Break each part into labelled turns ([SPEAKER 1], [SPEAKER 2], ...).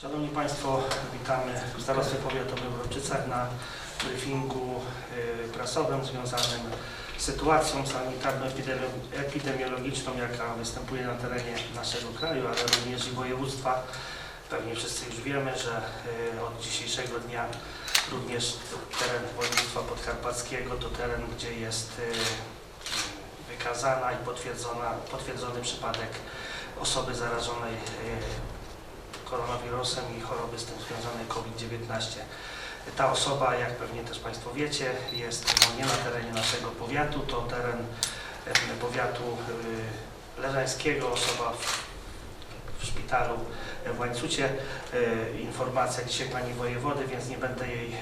[SPEAKER 1] Szanowni Państwo, witamy w Starostwie Powiatowym w na briefingu y, prasowym związanym z sytuacją sanitarno-epidemiologiczną, jaka występuje na terenie naszego kraju, ale również i województwa. Pewnie wszyscy już wiemy, że y, od dzisiejszego dnia również teren województwa podkarpackiego to teren, gdzie jest y, wykazana i potwierdzona, potwierdzony przypadek osoby zarażonej koronawirusem i choroby z tym związanej COVID-19. Ta osoba, jak pewnie też Państwo wiecie, jest no, nie na terenie naszego powiatu, to teren e, powiatu y, leżańskiego, osoba w, szpitalu w Łańcucie. E, Informacja dzisiaj Pani Wojewody, więc nie będę jej e,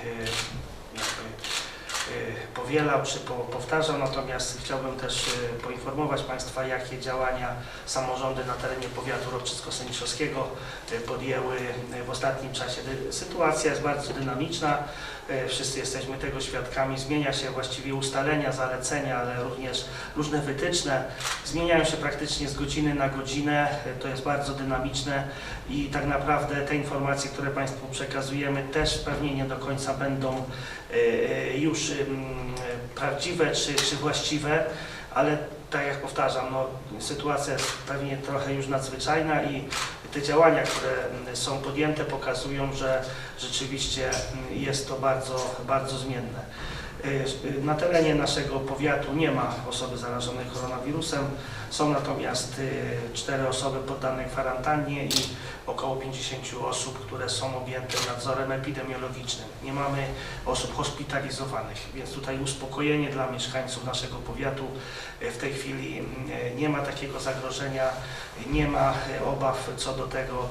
[SPEAKER 1] powielał czy po, powtarzał, natomiast chciałbym też y, poinformować Państwa, jakie działania samorządy na terenie powiatu ropczycko-seniszowskiego y, podjęły y, w ostatnim czasie. Sytuacja jest bardzo dynamiczna, y, wszyscy jesteśmy tego świadkami, zmienia się właściwie ustalenia, zalecenia, ale również różne wytyczne, zmieniają się praktycznie z godziny na godzinę, y, to jest bardzo dynamiczne i tak naprawdę te informacje, które Państwu przekazujemy też pewnie nie do końca będą y, już ym, prawdziwe czy, czy właściwe, ale tak jak powtarzam, no, sytuacja jest pewnie trochę już nadzwyczajna i te działania, które są podjęte pokazują, że rzeczywiście jest to bardzo, bardzo zmienne. Y, Na terenie naszego powiatu nie ma osoby zarażonej koronawirusem, są natomiast y, cztery osoby poddane kwarantannie i około 50 osób, które są objęte nadzorem epidemiologicznym. Nie mamy osób hospitalizowanych, więc tutaj uspokojenie dla mieszkańców naszego powiatu. Y, W tej chwili nie ma takiego zagrożenia, nie ma obaw co do tego,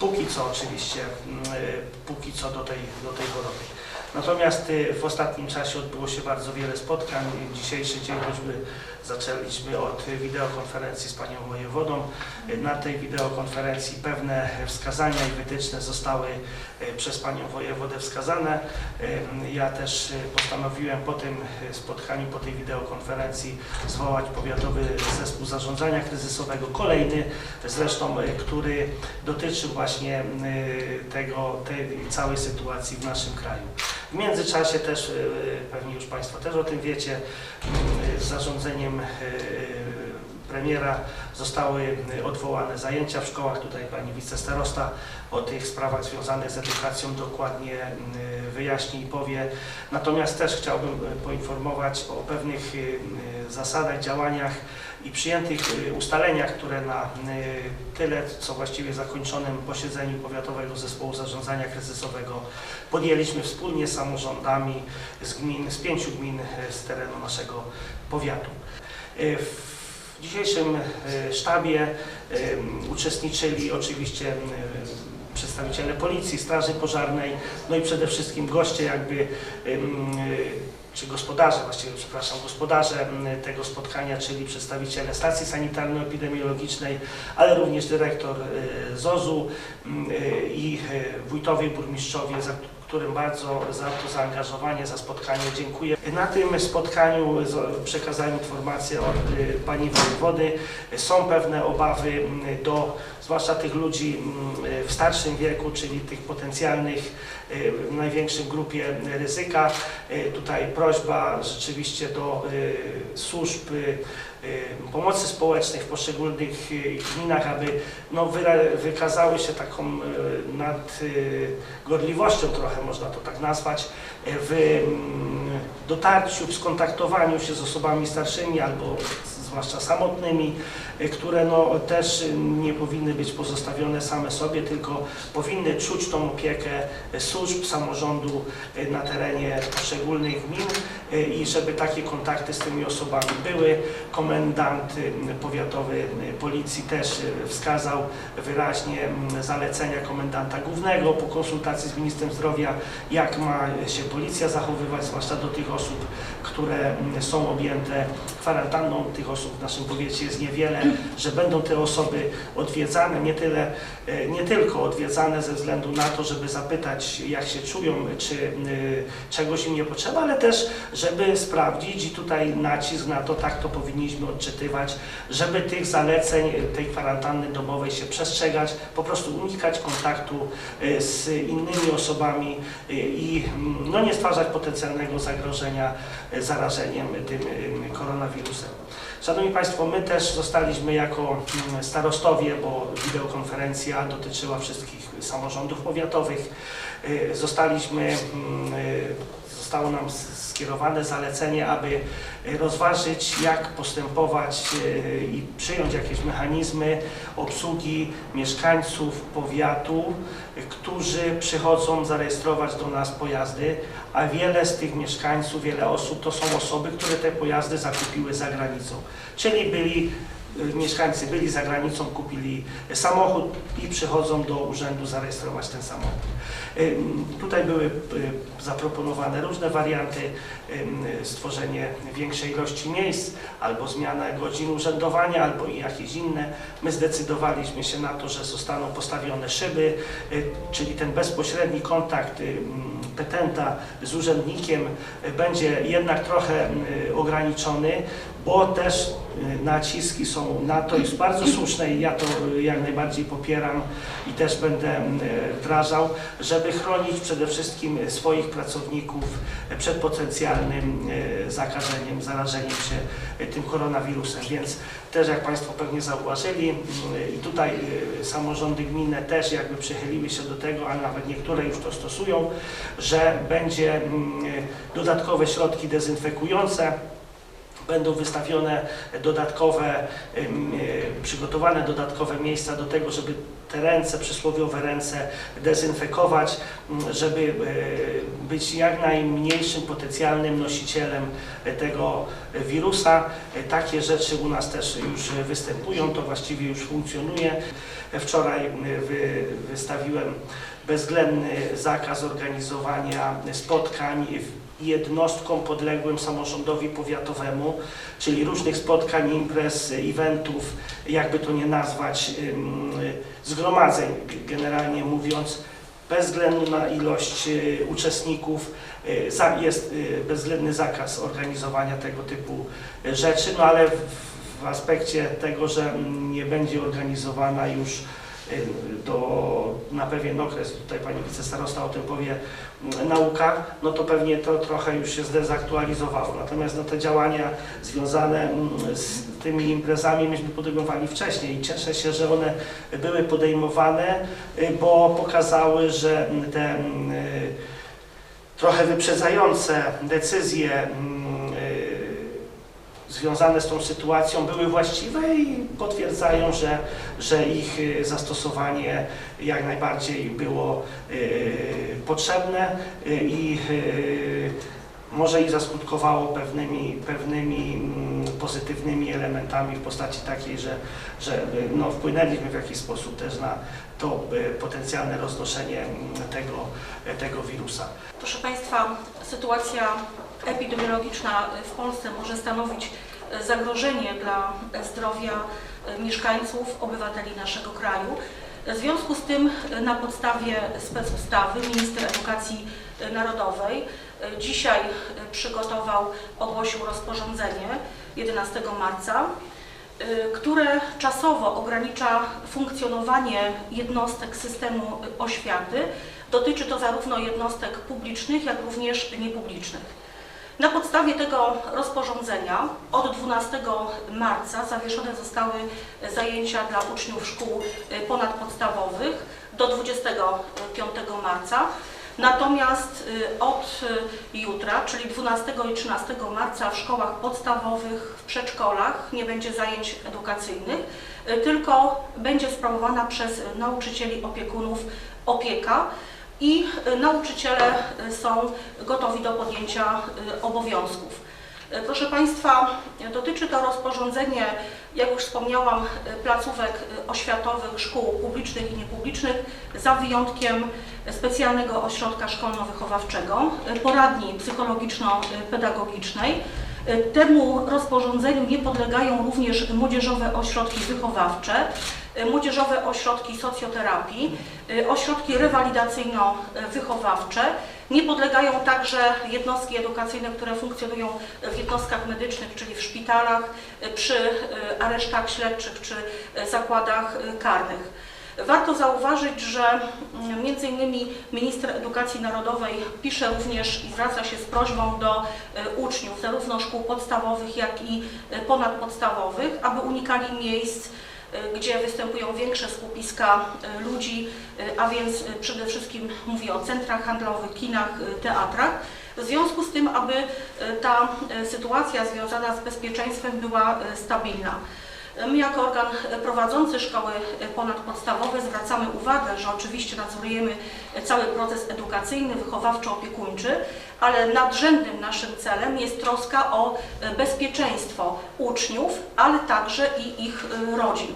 [SPEAKER 1] póki co oczywiście, póki co do tej, do tej choroby. Natomiast y, w ostatnim czasie odbyło się bardzo wiele spotkań. Dzisiejszy dzień choćby zaczęliśmy od wideokonferencji z panią wojewodą. Na tej wideokonferencji pewne wskazania i wytyczne zostały y, przez panią wojewodę wskazane. Y, Ja też postanowiłem po tym spotkaniu, po tej wideokonferencji zwołać powiatowy zespół zarządzania kryzysowego, kolejny zresztą, który dotyczył właśnie tego, tej całej sytuacji w naszym kraju. W międzyczasie też, y, pewnie już Państwo też o tym wiecie, y, z zarządzeniem y, premiera zostały y, odwołane zajęcia w szkołach. Tutaj Pani wicestarosta o tych sprawach związanych z edukacją dokładnie y, wyjaśni i powie. Natomiast też chciałbym y, poinformować o pewnych zasadach, działaniach i przyjętych ustaleniach, które na tyle, co właściwie zakończonym posiedzeniu Powiatowego Zespołu Zarządzania Kryzysowego podjęliśmy wspólnie z samorządami z gmin, z pięciu gmin z terenu naszego powiatu. Y, W dzisiejszym y, sztabie y, uczestniczyli oczywiście y, przedstawiciele Policji, Straży Pożarnej, no i przede wszystkim goście jakby czy gospodarze, właściwie przepraszam, gospodarze tego spotkania, czyli przedstawiciele stacji sanitarno-epidemiologicznej, ale również dyrektor ZOZ-u i wójtowie, burmistrzowie, którym bardzo za to zaangażowanie, za spotkanie dziękuję. Na tym spotkaniu przekazałem informację od y, pani wojewody. Są pewne obawy m, do, zwłaszcza tych ludzi m, y, w starszym wieku, czyli tych potencjalnych y, w największej grupie ryzyka. Tutaj prośba rzeczywiście do służb pomocy społecznej w poszczególnych y, gminach, aby no, wykazały się taką y, nadgorliwością, trochę można to tak nazwać, y, w mm, dotarciu, w skontaktowaniu się z osobami starszymi albo zwłaszcza samotnymi, y, które no, też y, nie powinny być pozostawione same sobie, tylko powinny czuć tą opiekę y, służb, samorządu na terenie poszczególnych gmin i żeby takie kontakty z tymi osobami były. Komendant powiatowy policji też wskazał wyraźnie mm, zalecenia komendanta głównego po konsultacji z ministrem zdrowia, jak ma się policja zachowywać, zwłaszcza do tych osób, które mm, są objęte kwarantanną, tych osób, osób w naszym powiecie jest niewiele, że będą te osoby odwiedzane, nie, tyle, e, nie tylko odwiedzane ze względu na to, żeby zapytać jak się czują, czy y, czegoś im nie potrzeba, ale też żeby sprawdzić i tutaj nacisk na to, tak to powinniśmy odczytywać, żeby tych zaleceń tej kwarantanny domowej się przestrzegać, po prostu unikać kontaktu y, z innymi osobami i mm, no, nie stwarzać potencjalnego zagrożenia zarażeniem tym koronawirusem. Szanowni Państwo, my też zostaliśmy jako mm, starostowie, bo wideokonferencja dotyczyła wszystkich samorządów powiatowych, y, zostaliśmy, mm, y, zostało nam skierowane zalecenie, aby y, rozważyć, jak postępować y, i przyjąć jakieś mechanizmy obsługi mieszkańców powiatu, którzy przychodzą zarejestrować do nas pojazdy, a wiele z tych mieszkańców, wiele osób to są osoby, które te pojazdy zakupiły za granicą. Czyli byli mieszkańcy byli za granicą, kupili samochód i przychodzą do urzędu zarejestrować ten samochód. Tutaj były y, zaproponowane różne warianty, stworzenie większej ilości miejsc, albo zmiana godzin urzędowania, albo jakieś inne. My zdecydowaliśmy się na to, że zostaną postawione szyby, y, czyli ten bezpośredni kontakt petenta z urzędnikiem y, będzie jednak trochę ograniczony, bo też y, naciski są na to jest bardzo słuszne i ja to y, jak najbardziej popieram i też będę y, wdrażał, żeby chronić przede wszystkim swoich pracowników przed potencjalnym zakażeniem, zarażeniem się tym koronawirusem. Więc też jak Państwo pewnie zauważyli i tutaj samorządy gminne też jakby przychyliły się do tego, a nawet niektóre już to stosują, że będzie mm, dodatkowe środki dezynfekujące, będą wystawione dodatkowe, y, przygotowane dodatkowe miejsca do tego, żeby te ręce, przysłowiowe ręce dezynfekować, żeby y, być jak najmniejszym potencjalnym nosicielem tego wirusa. Y, Takie rzeczy u nas też już występują, to właściwie już funkcjonuje. Wczoraj wy, wystawiłem bezwzględny zakaz organizowania spotkań jednostkom podległym samorządowi powiatowemu, czyli różnych spotkań, imprez, eventów, jakby to nie nazwać, zgromadzeń, generalnie mówiąc, bez względu na ilość y, uczestników, y, jest y, bezwzględny zakaz organizowania tego typu rzeczy, no ale w, aspekcie tego, że nie będzie organizowana już do, na pewien okres, tutaj Pani Wicestarosta o tym powie, m, nauka, no to pewnie to trochę już się zdezaktualizowało. Natomiast no, te działania związane mm, z tymi imprezami myśmy podejmowali wcześniej i cieszę się, że one były podejmowane, y, bo pokazały, że mm, te mm, y, trochę wyprzedzające decyzje mm, y, związane z tą sytuacją były właściwe i potwierdzają, że, że ich y, zastosowanie jak najbardziej było y, potrzebne y, i może i zaskutkowało pewnymi, pewnymi mm, pozytywnymi elementami w postaci takiej, że, że no, wpłynęliśmy w jakiś sposób też na to potencjalne roznoszenie mm, tego, tego wirusa.
[SPEAKER 2] Proszę Państwa, sytuacja epidemiologiczna w Polsce może stanowić e, zagrożenie dla zdrowia e, mieszkańców, obywateli naszego kraju. W związku z tym e, na podstawie specustawy minister edukacji narodowej dzisiaj przygotował, ogłosił rozporządzenie 11 marca, które czasowo ogranicza funkcjonowanie jednostek systemu oświaty. Dotyczy to zarówno jednostek publicznych, jak również niepublicznych. Na podstawie tego rozporządzenia od 12 marca zawieszone zostały zajęcia dla uczniów szkół y, ponadpodstawowych do 25 marca. Natomiast y, od y, jutra, czyli 12 i 13 marca w szkołach podstawowych, w przedszkolach nie będzie zajęć edukacyjnych, tylko będzie sprawowana przez nauczycieli opiekunów opieka i y, nauczyciele y, są gotowi do podjęcia y, obowiązków. Proszę Państwa, dotyczy to rozporządzenie, jak już wspomniałam, placówek oświatowych, szkół publicznych i niepublicznych, za wyjątkiem specjalnego ośrodka szkolno-wychowawczego, poradni psychologiczno-pedagogicznej Temu rozporządzeniu nie podlegają również młodzieżowe ośrodki wychowawcze, młodzieżowe ośrodki socjoterapii, y, ośrodki rewalidacyjno-wychowawcze. Nie podlegają także jednostki edukacyjne, które funkcjonują w jednostkach medycznych, czyli w szpitalach, y, przy aresztach śledczych czy zakładach karnych. Warto zauważyć, że mm, innymi minister edukacji narodowej pisze również i zwraca się z prośbą do e, uczniów zarówno szkół podstawowych, jak i e, ponadpodstawowych, aby unikali miejsc, e, gdzie występują większe skupiska e, ludzi, e, a więc przede wszystkim mówię o centrach handlowych, kinach, teatrach. W związku z tym, aby ta sytuacja związana z bezpieczeństwem była stabilna. My jako organ prowadzący szkoły ponadpodstawowe zwracamy uwagę, że oczywiście nadzorujemy cały proces edukacyjny, wychowawczo-opiekuńczy, ale nadrzędnym naszym celem jest troska o bezpieczeństwo uczniów, ale także i ich y, rodzin.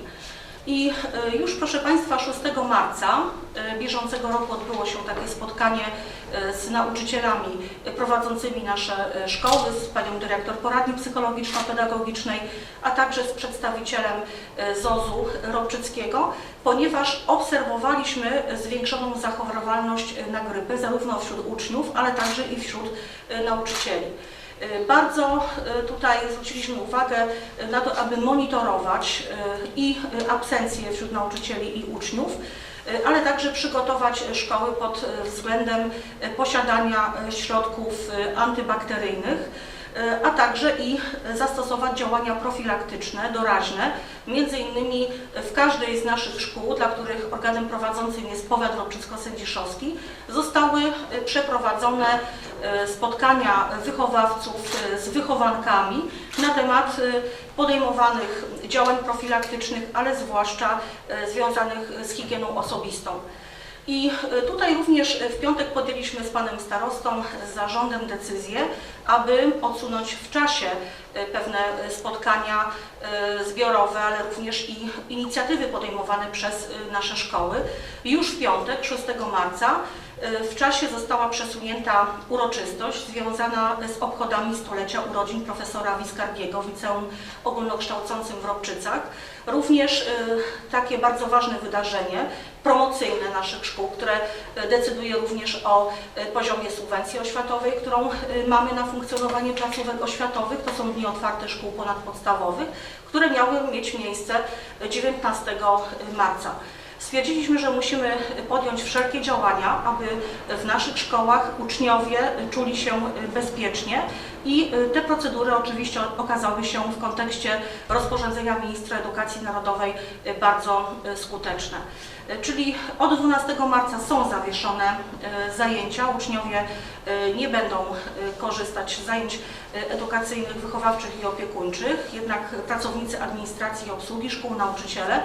[SPEAKER 2] I y, już proszę Państwa 6 marca y, bieżącego roku odbyło się takie spotkanie y, z nauczycielami prowadzącymi nasze szkoły, z panią dyrektor poradni psychologiczno-pedagogicznej, a także z przedstawicielem ZOZ-u Robczyckiego, ponieważ obserwowaliśmy zwiększoną zachorowalność na grypę zarówno wśród uczniów, ale także i wśród nauczycieli. Y, Bardzo y, tutaj zwróciliśmy uwagę na to, aby monitorować y, i absencję wśród nauczycieli i uczniów, ale także przygotować szkoły pod względem posiadania środków antybakteryjnych, a także i zastosować działania profilaktyczne, doraźne, między innymi w każdej z naszych szkół, dla których organem prowadzącym jest powiat ropczycko-sędziszowski, zostały y, przeprowadzone spotkania wychowawców y, z wychowankami na temat y, podejmowanych działań profilaktycznych, ale zwłaszcza związanych z higieną osobistą. I tutaj również w piątek podjęliśmy z panem starostą, z zarządem decyzję, aby odsunąć w czasie pewne spotkania zbiorowe, ale również i inicjatywy podejmowane przez nasze szkoły. Już w piątek, 6 marca, w czasie została przesunięta uroczystość związana z obchodami stulecia urodzin profesora Wiskargiego w Liceum Ogólnokształcącym w Robczycach. Również y, takie bardzo ważne wydarzenie, promocyjne naszych szkół, które y, decyduje również o y, poziomie subwencji oświatowej, którą y, mamy na funkcjonowanie placówek oświatowych. To są dni otwarte szkół ponadpodstawowych, które miały mieć miejsce 19 marca. Stwierdziliśmy, że musimy podjąć wszelkie działania, aby w naszych szkołach uczniowie czuli się bezpiecznie i te procedury oczywiście okazały się w kontekście rozporządzenia ministra edukacji narodowej bardzo skuteczne. Czyli od 12 marca są zawieszone e, zajęcia, uczniowie e, nie będą e, korzystać z zajęć e, edukacyjnych, wychowawczych i opiekuńczych, jednak pracownicy administracji i obsługi szkół, nauczyciele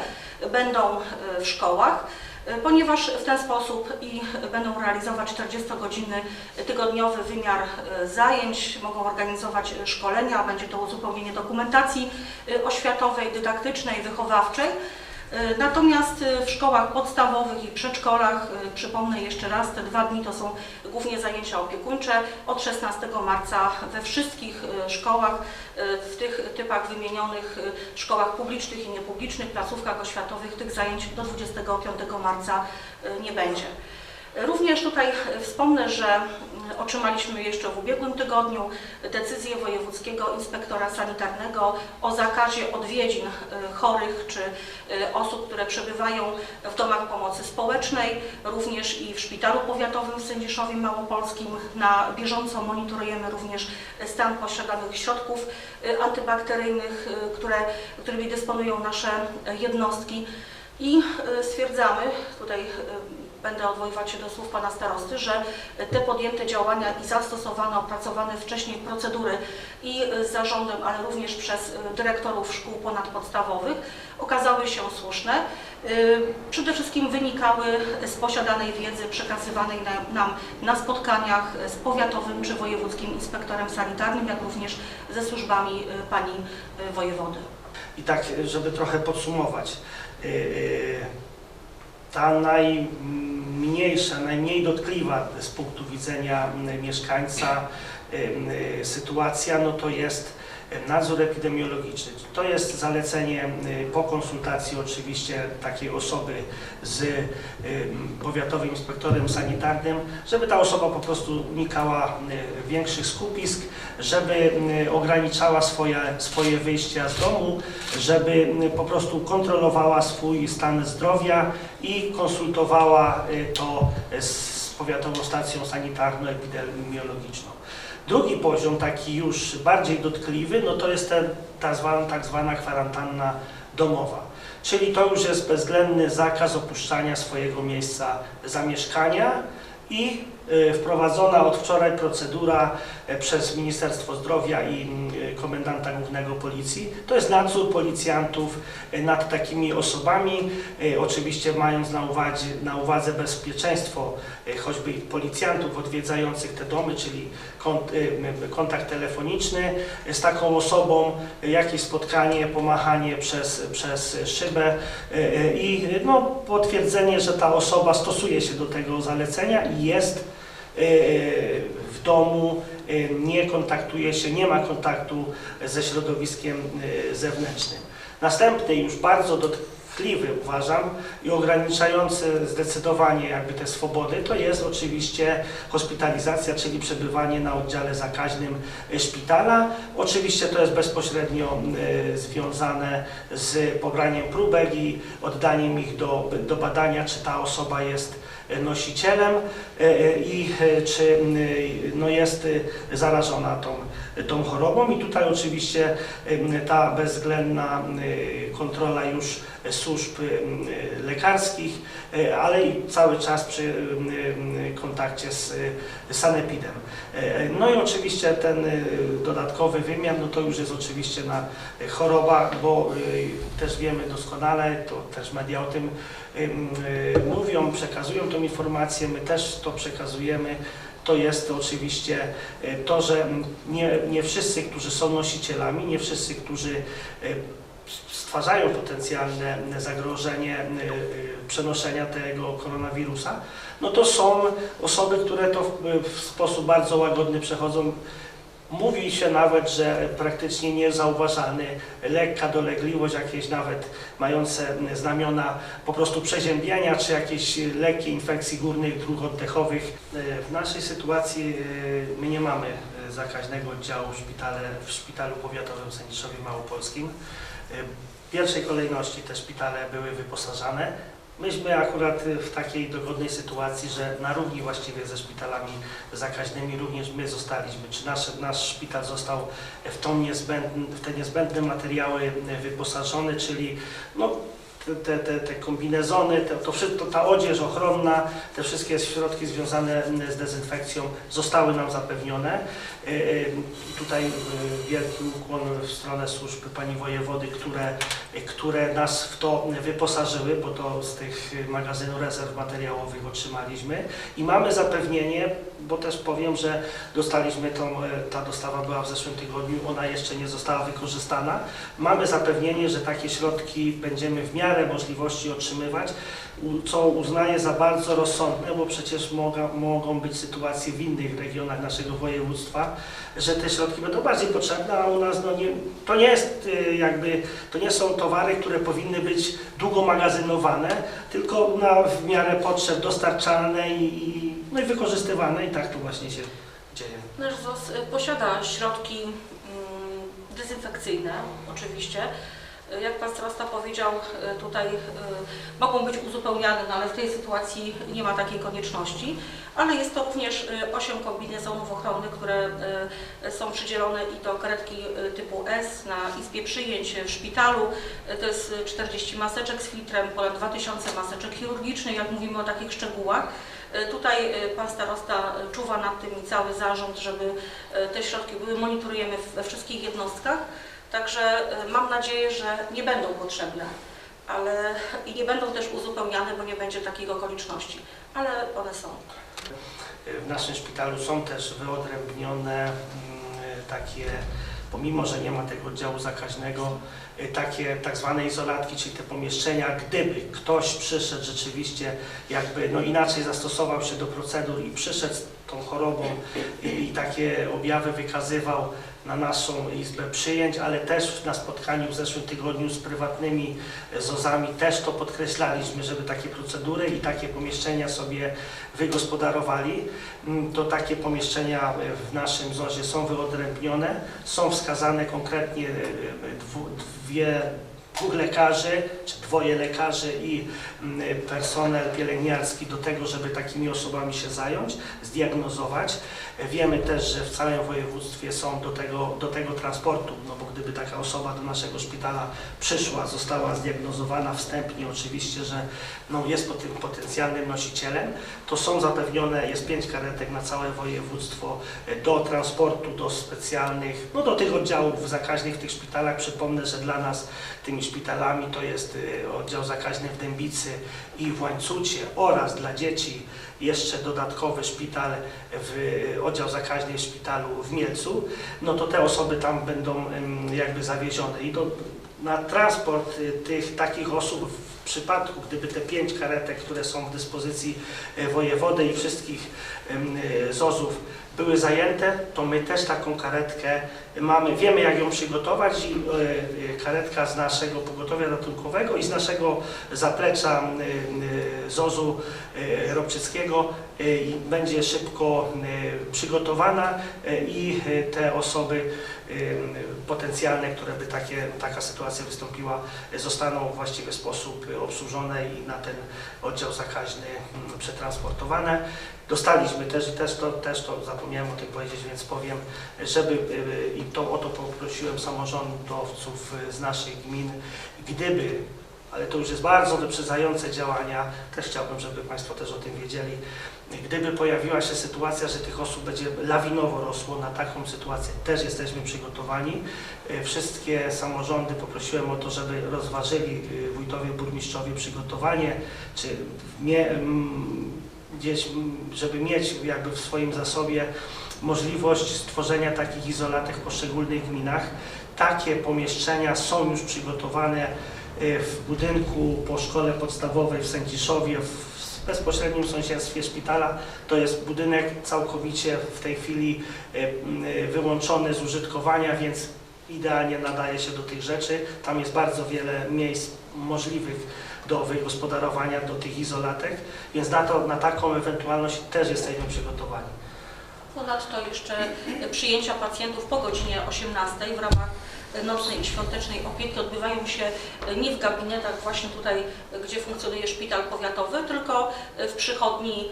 [SPEAKER 2] będą e, w szkołach, e, ponieważ w ten sposób i będą realizować 40-godzinny tygodniowy wymiar e, zajęć, mogą organizować e, szkolenia, będzie to uzupełnienie dokumentacji e, oświatowej, dydaktycznej, wychowawczej. E, Natomiast e, w szkołach podstawowych i przedszkolach, e, przypomnę jeszcze raz, te dwa dni to są głównie zajęcia opiekuńcze. Od 16 marca we wszystkich szkołach, w tych typach wymienionych szkołach publicznych i niepublicznych, placówkach oświatowych tych zajęć do 25 marca nie będzie. Również tutaj wspomnę, że otrzymaliśmy jeszcze w ubiegłym tygodniu decyzję wojewódzkiego inspektora sanitarnego o zakazie odwiedzin e, chorych czy e, osób, które przebywają w domach pomocy społecznej, również i w szpitalu powiatowym w Sędziszowie Małopolskim. Na bieżąco monitorujemy również stan posiadanych środków e, antybakteryjnych, które, którymi dysponują nasze jednostki i stwierdzamy, tutaj będę odwoływać się do słów Pana Starosty, że te podjęte działania i zastosowane, opracowane wcześniej procedury i z zarządem, ale również przez y, dyrektorów szkół ponadpodstawowych okazały się słuszne. Y, Przede wszystkim wynikały z posiadanej wiedzy przekazywanej na- nam na spotkaniach z powiatowym czy wojewódzkim inspektorem sanitarnym, jak również ze służbami y, Pani Wojewody.
[SPEAKER 1] I tak, żeby trochę podsumować, ta najmniej najmniejsza, najmniej dotkliwa z punktu widzenia mieszkańca sytuacja, no to jest nadzór epidemiologiczny. To jest zalecenie y, po konsultacji oczywiście takiej osoby z y, powiatowym inspektorem sanitarnym, żeby ta osoba po prostu unikała y, większych skupisk, żeby ograniczała swoje, swoje wyjścia z domu, żeby po prostu kontrolowała swój stan zdrowia i konsultowała to z powiatową stacją sanitarno-epidemiologiczną. Drugi poziom, taki już bardziej dotkliwy, no to jest ten, ta zwana, tak zwana kwarantanna domowa. Czyli to już jest bezwzględny zakaz opuszczania swojego miejsca zamieszkania i y, wprowadzona od wczoraj procedura przez Ministerstwo Zdrowia i y, Komendanta Głównego Policji. To jest nadzór policjantów y, nad takimi osobami, oczywiście mając na uwadze, na uwadze bezpieczeństwo choćby policjantów odwiedzających te domy, czyli kont, kontakt telefoniczny z taką osobą, jakieś spotkanie, pomachanie przez, przez szybę i no, potwierdzenie, że ta osoba stosuje się do tego zalecenia i jest w domu, nie kontaktuje się, nie ma kontaktu ze środowiskiem y, zewnętrznym. Następny już bardzo dotkliwy uważam i ograniczający zdecydowanie jakby te swobody, to jest oczywiście hospitalizacja, czyli przebywanie na oddziale zakaźnym y, szpitala. Oczywiście to jest bezpośrednio y, związane z pobraniem próbek i oddaniem ich do, do badania, czy ta osoba jest y, nosicielem y, y, i y, czy no jest zarażona tą, tą chorobą. I tutaj oczywiście ta bezwzględna kontrola już służb y, lekarskich, y, ale i cały czas przy kontakcie z sanepidem. No i oczywiście ten dodatkowy wymiar, no to już jest oczywiście na y, choroba, bo też wiemy doskonale, to też media o tym mówią, przekazują tą informację, my też to przekazujemy. To jest oczywiście to, że nie, nie wszyscy, którzy są nosicielami, nie wszyscy, którzy stwarzają potencjalne zagrożenie y, y, przenoszenia tego koronawirusa, no to są osoby, które to w, sposób bardzo łagodny przechodzą. Mówi się nawet, że praktycznie niezauważalny, lekka dolegliwość, jakieś nawet mające znamiona po prostu przeziębienia, czy jakieś lekkie infekcji górnych dróg oddechowych. Y, W naszej sytuacji my nie mamy zakaźnego oddziału w, szpitale, w Szpitalu Powiatowym Sędziszowie Małopolskim. W pierwszej kolejności te szpitale były wyposażane. Myśmy akurat w takiej dogodnej sytuacji, że na równi właściwie ze szpitalami zakaźnymi również my zostaliśmy, czy nasz, nasz szpital został w, tą niezbędn, w te niezbędne materiały wyposażony, czyli no, te, te, te, kombinezony, te, to wszystko, ta odzież ochronna, te wszystkie środki związane y, z dezynfekcją zostały nam zapewnione. Y, y, Tutaj y, wielki ukłon w stronę służb pani wojewody, które, które nas w to wyposażyły, bo to z tych magazynu rezerw materiałowych otrzymaliśmy i mamy zapewnienie, bo też powiem, że dostaliśmy tą, ta dostawa była w zeszłym tygodniu, ona jeszcze nie została wykorzystana. Mamy zapewnienie, że takie środki będziemy w miarę możliwości otrzymywać, co uznaję za bardzo rozsądne, bo przecież moga, mogą być sytuacje w innych regionach naszego województwa, że te środki będą bardziej potrzebne, a u nas no nie, to nie jest y, jakby, to nie są towary, które powinny być długo magazynowane, tylko na, w miarę potrzeb dostarczane i, i, no i wykorzystywane i tak to właśnie się dzieje.
[SPEAKER 2] Nasz ZOS y, posiada środki mm, dezynfekcyjne, oczywiście. Jak Pan Starosta powiedział, y, tutaj y, mogą być uzupełniane, no ale w tej sytuacji nie ma takiej konieczności. Ale jest to również 8 kombinezonów ochronnych, które są przydzielone i to karetki typu S na izbie przyjęć w szpitalu. To jest y, 40 maseczek z filtrem, ponad 2000 maseczek chirurgicznych, jak mówimy o takich szczegółach. Tutaj Pan Starosta czuwa nad tym i cały zarząd, żeby te środki były, monitorujemy we wszystkich jednostkach. Także y, mam nadzieję, że nie będą potrzebne, ale i nie będą też uzupełniane, bo nie będzie takich okoliczności, ale one są.
[SPEAKER 1] W naszym szpitalu są też wyodrębnione mm, takie pomimo, że nie ma tego oddziału zakaźnego, y, takie tak zwane izolatki, czyli te pomieszczenia, gdyby ktoś przyszedł rzeczywiście jakby no inaczej zastosował się do procedur i przyszedł z tą chorobą i, i takie objawy wykazywał na naszą Izbę Przyjęć, ale też na spotkaniu w zeszłym tygodniu z prywatnymi e, ZOZ-ami też to podkreślaliśmy, żeby takie procedury i takie pomieszczenia sobie wygospodarowali. Mm, To takie pomieszczenia e, w naszym ZOZ-ie są wyodrębnione, są wskazane konkretnie e, dwie dwóch lekarzy, czy dwoje lekarzy i mm, personel pielęgniarski do tego, żeby takimi osobami się zająć, zdiagnozować. Wiemy też, że w całym województwie są do tego, do tego transportu, no bo gdyby taka osoba do naszego szpitala przyszła, została zdiagnozowana wstępnie oczywiście, że no, jest potem potencjalnym nosicielem, to są zapewnione, jest pięć karetek na całe województwo e, do transportu, do specjalnych, no do tych oddziałów zakaźnych w tych szpitalach. Przypomnę, że dla nas tymi szpitalami to jest y, oddział zakaźny w Dębicy i w Łańcucie oraz dla dzieci jeszcze dodatkowy szpital, w, oddział zakaźny w szpitalu w Mielcu, no to te osoby tam będą jakby zawiezione. I do, na transport y, tych takich osób przypadku, gdyby te pięć karetek, które są w dyspozycji y, wojewody i wszystkich y, ZOZ-ów były zajęte, to my też taką karetkę mamy, wiemy jak ją przygotować i y, karetka z naszego pogotowia ratunkowego i z naszego zaplecza ZOZ-u Robczyckiego będzie szybko przygotowana i te osoby potencjalne, które by takie, taka sytuacja wystąpiła, zostaną w właściwy sposób obsłużone i na ten oddział zakaźny mm, przetransportowane. Dostaliśmy też i też to, też to zapomniałem o tym powiedzieć, więc powiem, żeby y, i to o to poprosiłem samorządowców y, z naszych gmin, gdyby, ale to już jest bardzo wyprzedzające działania, też chciałbym, żeby Państwo też o tym wiedzieli, gdyby pojawiła się sytuacja, że tych osób będzie lawinowo rosło, na taką sytuację też jesteśmy przygotowani. Y, Wszystkie samorządy poprosiłem o to, żeby rozważyli y, wójtowie, burmistrzowie przygotowanie, czy mm, gdzieś, żeby mieć jakby w swoim zasobie możliwość stworzenia takich izolatek w poszczególnych gminach. Takie pomieszczenia są już przygotowane y, w budynku po szkole podstawowej w Sędziszowie, w bezpośrednim sąsiedztwie szpitala. To jest budynek całkowicie w tej chwili y, y, wyłączony z użytkowania, więc idealnie nadaje się do tych rzeczy. Tam jest bardzo wiele miejsc możliwych do wygospodarowania do tych izolatek, więc na, to, na taką ewentualność też jesteśmy przygotowani.
[SPEAKER 2] Ponadto jeszcze przyjęcia pacjentów po godzinie 18 w ramach nocnej i świątecznej opieki odbywają się nie w gabinetach właśnie tutaj, gdzie funkcjonuje szpital powiatowy, tylko w przychodni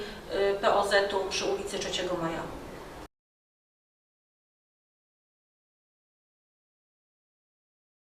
[SPEAKER 2] POZ-u przy ulicy 3 Maja.